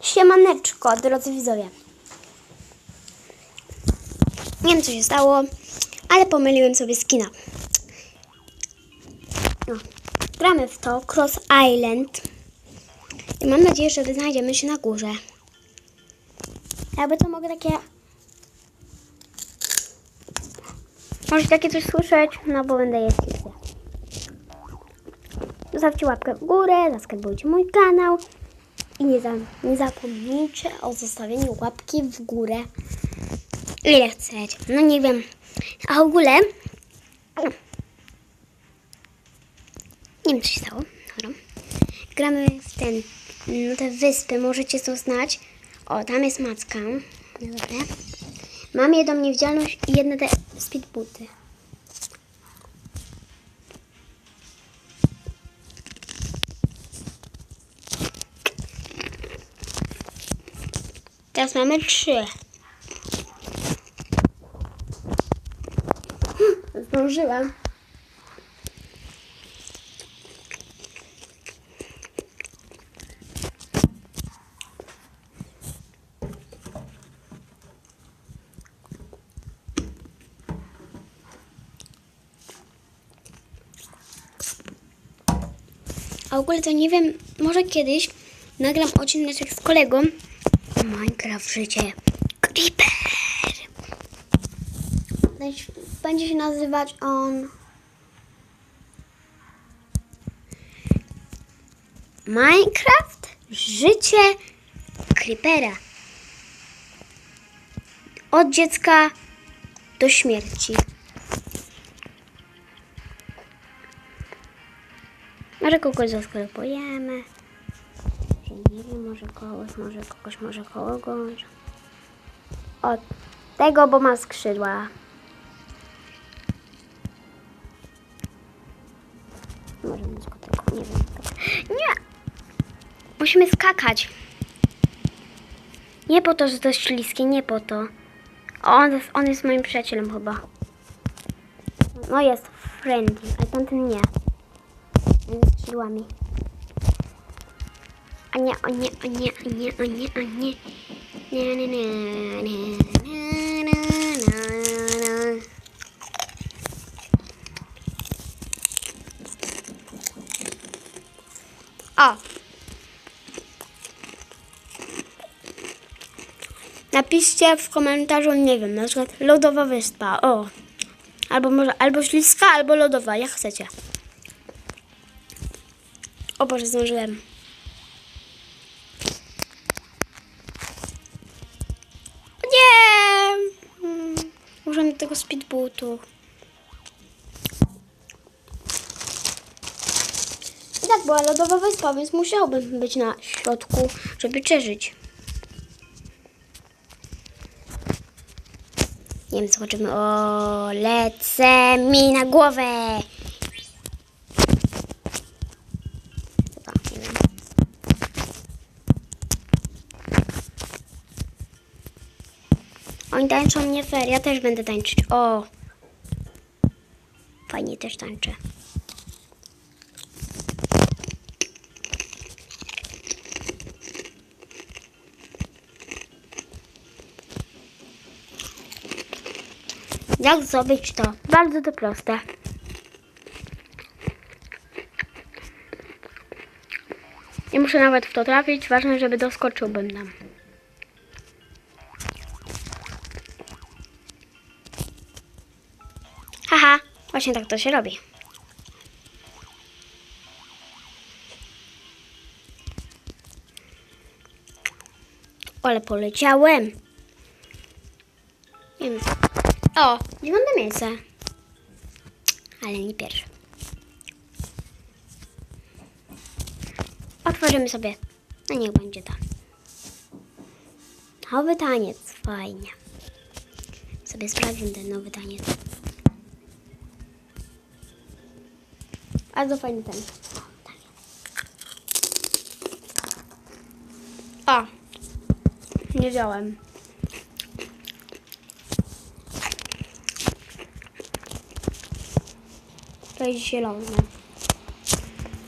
Siemaneczko, drodzy widzowie. Nie wiem, co się stało, ale pomyliłem sobie skina. No, gramy w to Cross Island. I mam nadzieję, że znajdziemy się na górze. Jakby to mogę takie... Może takie coś słyszeć, no bo będę jest. Zostawcie łapkę w górę, zasubskrybujcie mój kanał. I nie, za, nie zapomnijcie o zostawieniu łapki w górę. Ile chcecie. No nie wiem. A w ogóle... Nie wiem, co się stało. Dobra. Gramy w ten... No te wyspy, możecie to znać. O, tam jest macka. Dobra. Mam jedną niewidzialność i jedne te speedbooty. Teraz mamy trzy. Zdążyłam. A w ogóle to nie wiem, może kiedyś nagram odcinek z kolegą Minecraft życie Creeper. Będzie się nazywać on Minecraft życie Creepera. Od dziecka do śmierci. Może kogoś zaskrapujemy. Nie wiem, może kogoś, może kogoś, może kogoś. Od tego, bo ma skrzydła. Może mieć go tego, nie wiem. Nie! Musimy skakać. Nie po to, że to jest śliskie, nie po to. On jest, on jest moim przyjacielem chyba. No jest friendly, ale tamten nie. Ze skrzydłami. A nie, o nie, o nie, o nie, o nie, o nie. Nie, nie, nie, nie, nie, nie, nie. O! Napiszcie w komentarzu, nie wiem, na przykład lodowa wyspa, o. Albo może, albo śliska, albo lodowa, jak chcecie. O Boże, zdążyłem. Użyłem tego speedbootu. I tak była lodowa wyspa, więc musiałbym być na środku, żeby przeżyć. Nie wiem, zobaczymy. O, lecę mi na głowę. Oni tańczą nie fair, ja też będę tańczyć. O! Fajnie też tańczę. Jak zrobić to? Bardzo to proste. Nie muszę nawet w to trafić, ważne, żeby doskoczyłbym tam. Właśnie tak to się robi. Ale poleciałem. Nie wiem. O, dziewiąte miejsce. Ale nie pierwsze. Otworzymy sobie. No niech będzie tam. Nowy taniec, fajnie. Sobie sprawdzę ten nowy taniec. Bardzo fajny ten. O, nie wziąłem. To jest zielone.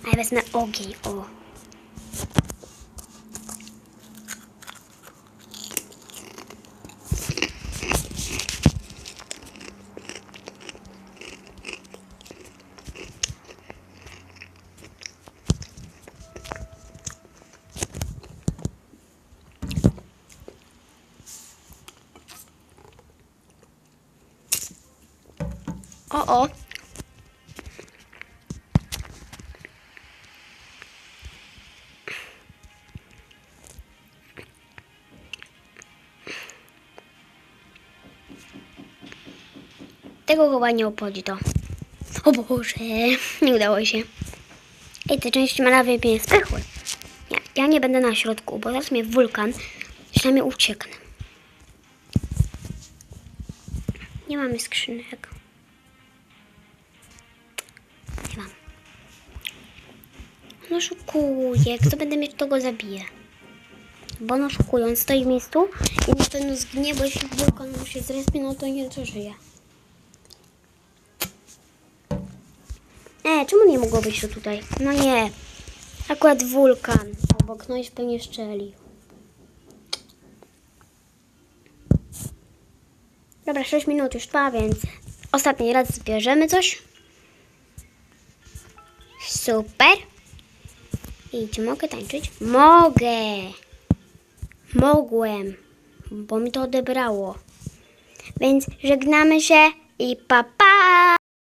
A ja wezmę ogień, o. O, o. Tego chyba nie obchodzi to. O Boże, nie udało się. Ej, te części malawy mnie spychły. Ja, ja nie będę na środku, bo zaraz mnie wulkan, przynajmniej ucieknę. Nie mamy skrzynek. On oszukuje. Kto będę mieć, to go zabije. Bo on oszukuje. On stoi w miejscu i na pewno zginie, bo jeśli wulkan mu się zrespie, no to nie przeżyje. E, czemu nie mogło być to tutaj? No nie. Akurat wulkan. Obok, no i pewnie szczeli. Dobra, 6 minut już trwa, więc ostatni raz zbierzemy coś. Super. I czy mogę tańczyć? Mogę. Mogłem, bo mi to odebrało. Więc żegnamy się i pa pa!